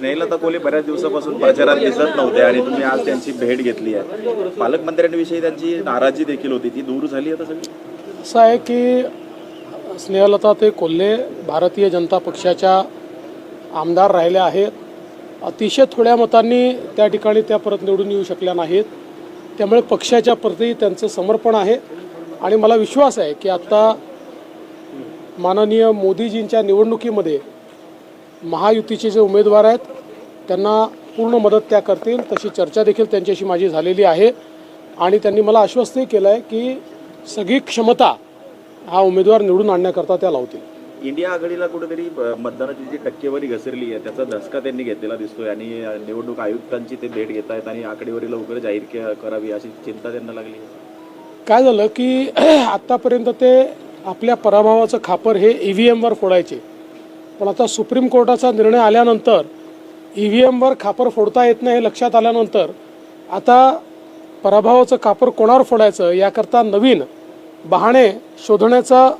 स्नेहलता कोहली बऱ्याच दिवसापासून प्रचारात दिसत नव्हते आणि तुम्ही आज त्यांची भेट घेतली आहे. पालकमंत्र्यांविषयी त्यांची नाराजी देखील होती. ती दूर झाली आता सगळी? असं आहे की स्नेहलता ते कोल्हे भारतीय जनता पक्षाच्या आमदार राहिल्या आहेत. अतिशय थोड्या मतांनी त्या ठिकाणी त्या परत निवडून येऊ शकल्या नाहीत. त्यामुळे पक्षाच्या प्रती त्यांचं समर्पण आहे. आणि मला विश्वास आहे की आत्ता माननीय मोदीजींच्या निवडणुकीमध्ये महायुतीचे जे उमेदवार आहेत त्यांना पूर्ण मदत त्या करतील. तशी चर्चा देखील त्यांच्याशी माझी झालेली आहे. आणि त्यांनी मला आश्वस्तही केलं आहे की सगळी क्षमता हा उमेदवार निवडून आणण्याकरता त्या लावतील. इंडिया आघाडीला कुठेतरी मतदानाची जी टक्केवारी घसरली आहे त्याचा धसका त्यांनी घेतलेला दिसतोय. आणि निवडणूक आयुक्तांची ते भेट घेत आहेत आणि आकडेवारी लवकर जाहीर करावी अशी चिंता त्यांना लागली आहे. काय झालं की आत्तापर्यंत ते आपल्या पराभवाचं खापर हे ई व्ही एमवर फोडायचे. पण आता सुप्रीम कोर्टाचा निर्णय आल्यानंतर ई व्ही एमवर खापर फोडता येत नाही हे लक्षात आल्यानंतर आता पराभवाचं खापर कोणावर फोडायचं याकरता नवीन बहाणे शोधण्याचा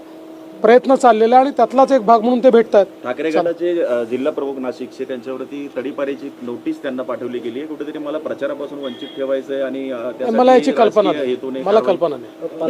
प्रयत्न चाललेला आहे आणि त्यातलाच एक भाग म्हणून ते भेटत आहेत ठाकरे गटाचे जिल्हा प्रमुख नाशिकचे त्यांच्यावरती तडीपारीची नोटीस त्यांना पाठवली गेली आहे कुठेतरी मला प्रचारापासून वंचित ठेवायचं आहे आणि मला याची कल्पना मला कल्पना नाही.